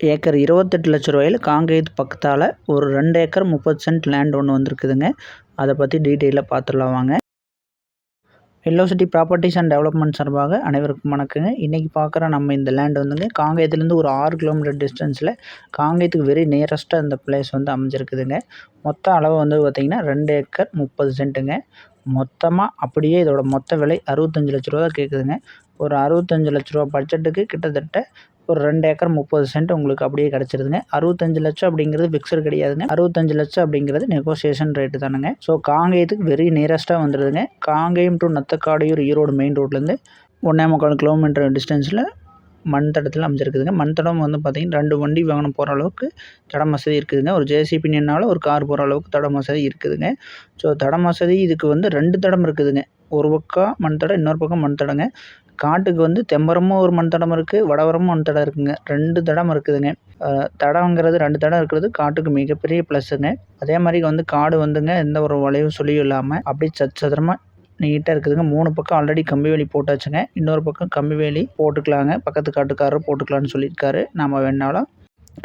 Acre இருபத்தெட்டு லட்ச ரூபாயில் காங்கேயத்து பக்கத்தால் ஒரு ரெண்டு ஏக்கர் முப்பது சென்ட் லேண்ட் ஒன்று வந்திருக்குதுங்க. அதை பற்றி டீட்டெயிலாக பார்த்துடலாம் வாங்க. வெல்லோசிட்டி ப்ராப்பர்ட்டிஸ் அண்ட் டெவலப்மெண்ட் சார்பாக அனைவருக்கும் வணக்கங்க. இன்றைக்கி பார்க்குற நம்ம இந்த லேண்ட் வந்துங்க காங்கேயத்துலேருந்து ஒரு ஆறு கிலோமீட்டர் டிஸ்டன்ஸில் காங்கேயத்துக்கு வெரி நியரஸ்ட்டாக இந்த பிளேஸ் வந்து அமைஞ்சிருக்குதுங்க. மொத்த அளவு வந்து பார்த்திங்கன்னா ரெண்டு ஏக்கர் முப்பது சென்ட்டுங்க. மொத்தமாக அப்படியே இதோட மொத்த விலை அறுபத்தஞ்சு லட்ச ரூபா தான் கேட்குதுங்க ஒரு அறுபத்தஞ்சு லட்ச ரூபா பட்ஜெட்டுக்கு கிட்டத்தட்ட ஒரு ரெண்டு ஏக்கர் முப்பது சென்ட் உங்களுக்கு அப்படியே கிடச்சிருதுங்க. அறுபத்தஞ்சு லட்சம் அப்படிங்கிறது ஃபிக்ஸர் கிடையாதுங்க. அறுபத்தஞ்சு லட்சம் அப்படிங்கிறது நெகோசியேஷன் ரேட்டு தானுங்க. ஸோ காங்கேயத்துக்கு வெரி நியரஸ்ட்டாக வந்துடுதுங்க காங்கேயம் டு நத்தக்காடையூர் ஈரோடு மெயின் ரோட்லேருந்து ஒன்றே முக்கால் கிலோமீட்டர் டிஸ்டன்ஸில் மண் தடத்தில் அமைஞ்சிருக்குதுங்க. மண் தடம் வந்து பார்த்திங்கன்னா ரெண்டு வண்டி வாகனம் போகிற அளவுக்கு தடம் வசதி இருக்குதுங்க. ஒரு ஜேசிபி நின்னாலும் ஒரு கார் போகிற அளவுக்கு தடம் வசதி இருக்குதுங்க. ஸோ தடம் வசதி இதுக்கு வந்து ரெண்டு தடம் இருக்குதுங்க. ஒரு பக்கம் மண் தடம் இன்னொரு பக்கம் மண் தடங்க காட்டுக்கு வந்து தெம்பரமும் ஒரு மண் தடம் இருக்குது வடவரமும் மண் தடம் இருக்குதுங்க ரெண்டு தடம் இருக்குதுங்க. தடங்கிறது ரெண்டு தடம் இருக்கிறது காட்டுக்கு மிகப்பெரிய ப்ளஸ்ஸுங்க அதே மாதிரி வந்து காடு வந்துங்க எந்த ஒரு வளைவும் சொல்லியும் இல்லாமல் அப்படியே சச்சதரமாக நீட்டாக இருக்குதுங்க. மூணு பக்கம் ஆல்ரெடி கம்பி வேலி போட்டாச்சுங்க. இன்னொரு பக்கம் கம்பி வேலி போட்டுக்கலாங்க. பக்கத்து காட்டுக்காரர் போட்டுக்கலான்னு சொல்லியிருக்காரு. நம்ம வேணாலும்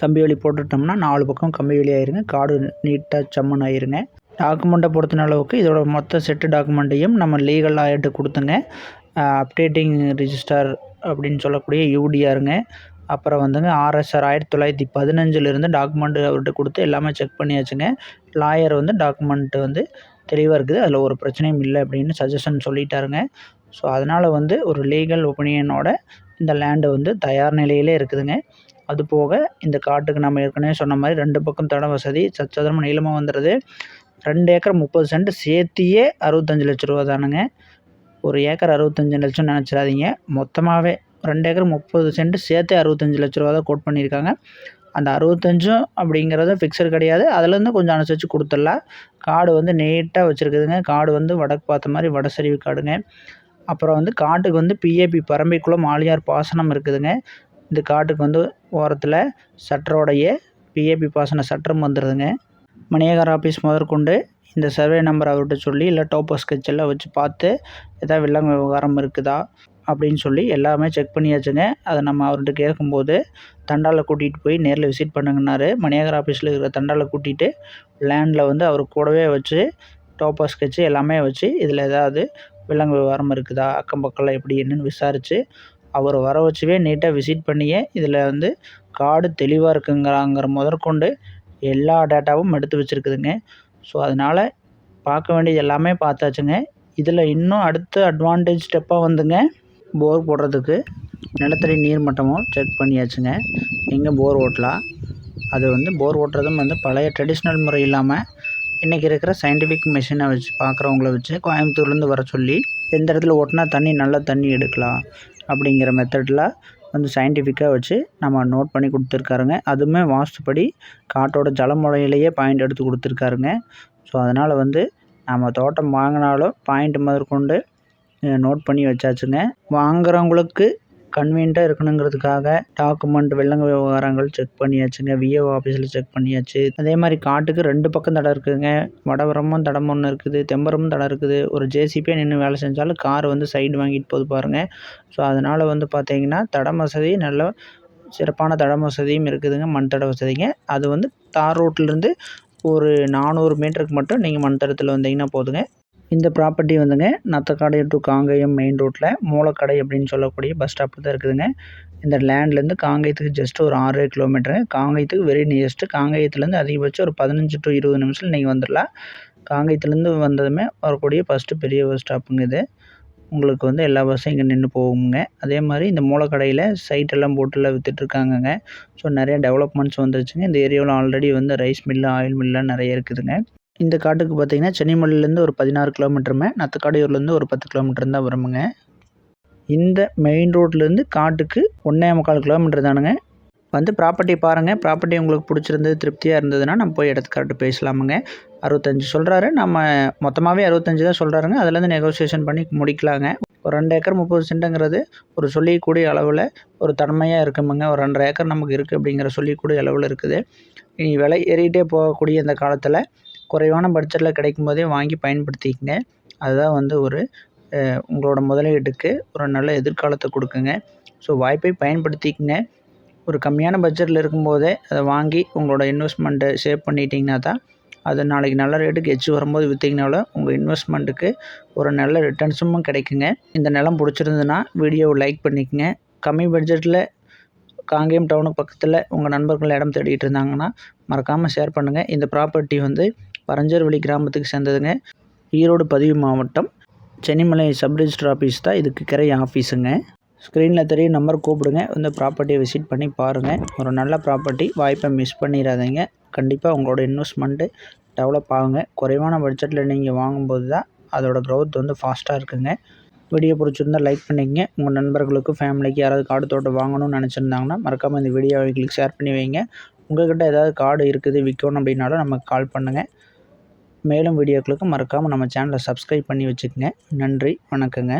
கம்பி வேலி போட்டுட்டோம்னா நாலு பக்கம் கம்பி வேலி ஆயிருங்க. காடு நீட்டாக சம்மன் ஆயிருங்க. டாக்குமெண்ட்டை பொறுத்தின அளவுக்கு இதோட மொத்த செட்டு டாக்குமெண்ட்டையும் நம்ம லீகல் ஆகிட்டு கொடுத்துங்க. அப்டேட்டிங் ரிஜிஸ்டர் அப்படின்னு சொல்லக்கூடிய யூடிஆருங்க அப்புறம் வந்துங்க ஆர்எஸ்ஆர் ஆயிரத்தி தொள்ளாயிரத்தி பதினஞ்சுலேருந்து டாக்குமெண்ட்டு அவர்கிட்ட கொடுத்து எல்லாமே செக் பண்ணியாச்சுங்க. லாயர் வந்து டாக்குமெண்ட்டு வந்து தெளிவாக இருக்குது. அதில் ஒரு பிரச்சனையும் இல்லை அப்படின்னு சஜஷன் சொல்லிட்டாருங்க. ஸோ அதனால் வந்து ஒரு லீகல் ஒப்பீனியனோட இந்த லேண்டு வந்து தயார் நிலையிலே இருக்குதுங்க. அது போக இந்த காட்டுக்கு நம்ம ஏற்கனவே சொன்ன மாதிரி ரெண்டு பக்கம் தட வசதி சச்சதரமாக நீளமாக வந்துடுது. ரெண்டு ஏக்கர் முப்பது சென்ட் சேர்த்தியே அறுபத்தஞ்சு லட்ச ரூபா தானுங்க. ஒரு ஏக்கர் அறுபத்தஞ்சு லட்சம்னு நினச்சிடாதீங்க. மொத்தமாகவே ரெண்டு ஏக்கர் முப்பது சென்ட் சேர்த்தே அறுபத்தஞ்சு லட்ச ரூபா தான் கோட் பண்ணியிருக்காங்க. அந்த அறுபத்தஞ்சும் அப்படிங்கிறது ஃபிக்ஸர் கிடையாது. அதுலேருந்து கொஞ்சம் அனுசரித்து கொடுத்துடலாம். காடு வந்து நீட்டாக வச்சுருக்குதுங்க. காடு வந்து வடக்கு பார்த்த மாதிரி வடசரிவு காடுங்க. அப்புறம் வந்து காட்டுக்கு வந்து பிஏபி பரம்பிக்குளம் ஆலியார் பாசனம் இருக்குதுங்க. இந்த காட்டுக்கு வந்து ஓரத்தில் சட்டரோடைய பிஏபி பாசன சட்டம் வந்துடுதுங்க மணியகார் ஆஃபீஸ் முதற்கொண்டு இந்த சர்வே நம்பர் அவர்கிட்ட சொல்லி இல்லை டோப்போ ஸ்கெட்ச் எல்லாம் வச்சு பார்த்து எதாவது வில்லங்க விவகாரம் இருக்குதா அப்படின்னு சொல்லி எல்லாமே செக் பண்ணியாச்சுங்க. அதை நம்ம அவர்கிட்ட கேட்கும்போது தண்டாவில் கூட்டிகிட்டு போய் நேரில் விசிட் பண்ணுங்கன்னாரு. மணியகர் ஆஃபீஸில் இருக்கிற தண்டாவில் கூட்டிகிட்டு லேண்டில் வந்து அவர் கூடவே வச்சு டோப்போ ஸ்கெட்சு எல்லாமே வச்சு இதில் ஏதாவது விலங்கு விவகாரம் இருக்குதா அக்கம் பக்கம்லாம் எப்படி என்னன்னு விசாரித்து அவர் வர வச்சுவே நீட்டாக விசிட் பண்ணியே இதில் வந்து காடு தெளிவாக இருக்குங்கிறாங்கிற முதற்கொண்டு எல்லா டேட்டாவும் எடுத்து வச்சுருக்குதுங்க. ஸோ அதனால் பார்க்க வேண்டியது எல்லாமே பார்த்தாச்சுங்க. இதில் இன்னும் அடுத்த அட்வான்டேஜ் ஸ்டெப்பாக வந்துங்க போர் போடுறதுக்கு. நிலத்தடி நீர் மட்டமும் செக் பண்ணியாச்சுங்க. எங்கே போர் ஓட்டலாம்? அது வந்து போர் ஓட்டுறதும் வந்து பழைய ட்ரெடிஷ்னல் முறை இல்லாமல் இன்றைக்கி இருக்கிற சயின்டிஃபிக் மிஷினை வச்சு பார்க்குறவங்கள வச்சு கோயம்புத்தூர்லேருந்து வர சொல்லி எந்த இடத்துல ஓட்டினா தண்ணி நல்லா தண்ணி எடுக்கலாம். அப்படிங்கிற மெத்தடில் வந்து சயின்டிஃபிக்காக வச்சு நம்ம நோட் பண்ணி கொடுத்துருக்காருங்க. அதுவுமே வாஸ்துப்படி காட்டோட ஜலமுறையிலேயே பாயிண்ட் எடுத்து கொடுத்துருக்காருங்க. ஸோ அதனால் வந்து நம்ம தோட்டம் வாங்கினாலும் பாயிண்ட் முதற்கொண்டு நோட் பண்ணி வச்சாச்சுங்க. வாங்குறவங்களுக்கு கன்வீன்டாக இருக்கணுங்கிறதுக்காக டாக்குமெண்ட் வெள்ளங்க விவகாரங்கள் செக் பண்ணியாச்சுங்க. விஏஓ ஆஃபீஸில் செக் பண்ணியாச்சு. அதே மாதிரி காட்டுக்கு ரெண்டு பக்கம் தடம் இருக்குதுங்க. வடவரமும் தடம் ஒன்று இருக்குது. தெம்பரமும் தடம் இருக்குது. ஒரு ஜேசிபியாக நின்று வேலை செஞ்சாலும் கார் வந்து சைடு வாங்கிட்டு போகுது பாருங்கள் ஸோ அதனால் வந்து பார்த்தீங்கன்னா தடம் வசதி நல்ல சிறப்பான தடம் வசதியும் இருக்குதுங்க. மண் தட வசதிங்க. அது வந்து தார் ரோட்லேருந்து ஒரு நானூறு மீட்டருக்கு மட்டும் நீங்கள் மண் தடத்தில் வந்தீங்கன்னா போதுங்க. இந்த ப்ராப்பர்ட்டி வந்துங்க நத்தக்காடை டு காங்கேயம் மெயின் ரோட்டில் மூலக்கடை அப்படின்னு சொல்லக்கூடிய பஸ் ஸ்டாப்பில் தான் இருக்குதுங்க. இந்த லேண்ட்லேருந்து காங்கேயத்துக்கு ஜஸ்ட் ஒரு ஆறு கிலோமீட்டரு காங்கேயத்துக்கு வெரி நியஸ்ட்டு காங்கேயத்துலேருந்து அதிகபட்சம் ஒரு பதினஞ்சு டு இருபது நிமிஷத்தில் நீங்கள் வந்துடலாம் காங்கேயத்துலேருந்து வந்ததுமே வரக்கூடிய ஃபஸ்ட்டு பெரிய பஸ் ஸ்டாப்புங்க இது. உங்களுக்கு வந்து எல்லா பஸ்ஸும் இங்கே நின்று போகுங்க. அதே மாதிரி இந்த மூலக்கடையில் சைட்டெல்லாம் போட்டுலாம் விற்றுட்ருக்காங்கங்க ஸோ நிறைய டெவலப்மெண்ட்ஸ் வந்துருச்சுங்க. இந்த ஏரியாவில் ஆல்ரெடி வந்து ரைஸ் மில்லு ஆயில் மில்லாம் நிறைய இருக்குதுங்க. இந்த காட்டுக்கு பார்த்தீங்கன்னா சென்னிமலையிலேருந்து ஒரு பதினாறு கிலோமீட்டருமே நத்தக்காடையூர்லேருந்து ஒரு பத்து கிலோமீட்டர் தான் வருமுங்க. இந்த மெயின் ரோட்லேருந்து காட்டுக்கு ஒன்றே முக்கால் கிலோமீட்டர் தானுங்க. வந்து ப்ராப்பர்ட்டி பாருங்கள் ப்ராப்பர்ட்டி உங்களுக்கு பிடிச்சிருந்தது திருப்தியாக இருந்ததுன்னா நம்ம போய் இடத்துக்காட்டு பேசலாமுங்க. அறுபத்தஞ்சு சொல்கிறாரு நம்ம மொத்தமாகவே அறுபத்தஞ்சு தான் சொல்கிறாருங்க அதுலேருந்து நெகோசியேஷன் பண்ணி முடிக்கலாங்க. ஒரு ரெண்டு ஏக்கர் முப்பது சென்ட்டுங்கிறது ஒரு சொல்லிக்கூடிய அளவில் ஒரு தன்மையாக இருக்குமுங்க. ஒரு ரெண்டரை ஏக்கர் நமக்கு இருக்குது அப்படிங்கிற சொல்லிக்கூடிய அளவில் இருக்குது. இனி விலை ஏறிக்கிட்டே போகக்கூடிய இந்த காலத்தில் குறைவான பட்ஜெட்டில் கிடைக்கும் போதே வாங்கி பயன்படுத்திக்கங்க. அதுதான் வந்து ஒரு உங்களோட முதலீட்டுக்கு ஒரு நல்ல எதிர்காலத்தை கொடுக்குங்க. ஸோ வாய்ப்பை பயன்படுத்திக்கங்க. ஒரு கம்மியான பட்ஜெட்டில் இருக்கும்போதே அதை வாங்கி உங்களோட இன்வெஸ்ட்மெண்ட்டை சேவ் பண்ணிட்டீங்கன்னா தான் அது நாளைக்கு நல்ல ரேட்டுக்கு எச்சு வரும்போது விற்றிங்கனாலும் உங்கள் இன்வெஸ்ட்மெண்ட்டுக்கு ஒரு நல்ல ரிட்டர்ன்ஸும் கிடைக்குங்க. இந்த நிலம் பிடிச்சிருந்துன்னா வீடியோவை லைக் பண்ணிக்கங்க. கம்மி பட்ஜெட்டில் காங்கேயம் டவுனுக்கு பக்கத்தில் உங்கள் நண்பர்கள் இடம் தேடிட்டு இருந்தாங்கன்னா மறக்காமல் ஷேர் பண்ணுங்கள் இந்த ப்ராப்பர்ட்டி வந்து பரஞ்சர்வழி கிராமத்துக்கு சேர்ந்ததுங்க. ஈரோடு பதிவு மாவட்டம். சென்னிமலை சப்ரிஜிஸ்டர் ஆஃபீஸ் தான் இதுக்கு கிரை ஆஃபீஸுங்க ஸ்க்ரீனில் தெரிய நம்பர் கூப்பிடுங்க. இந்த ப்ராப்பர்ட்டியை விசிட் பண்ணி பாருங்கள் ஒரு நல்ல ப்ராப்பர்ட்டி வாய்ப்பை மிஸ் பண்ணிடாதீங்க கண்டிப்பாக உங்களோட இன்வெஸ்ட்மெண்ட்டு டெவலப் ஆகுங்க. குறைவான பட்ஜெட்டில் நீங்கள் வாங்கும்போது தான் அதோடய க்ரோத் வந்து ஃபாஸ்ட்டாக இருக்குங்க. வீடியோ பிடிச்சிருந்தால் லைக் பண்ணிக்கங்க. உங்கள் நண்பர்களுக்கு ஃபேமிலிக்கு யாராவது காடு தோட்டம் வாங்கணும்னு நினச்சிருந்தாங்கன்னா மறக்காமல் இந்த வீடியோ அவங்களுக்கு ஷேர் பண்ணி வைங்க. உங்கள்கிட்ட ஏதாவது காடு இருக்குது விற்கணும் அப்படின்னாலும் நமக்கு கால் பண்ணுங்கள் மேலும் வீடியோக்களுக்கு மறக்காமல் நம்ம சேனலை சப்ஸ்கிரைப் பண்ணி வச்சுக்கோங்க. நன்றி வணக்கங்க.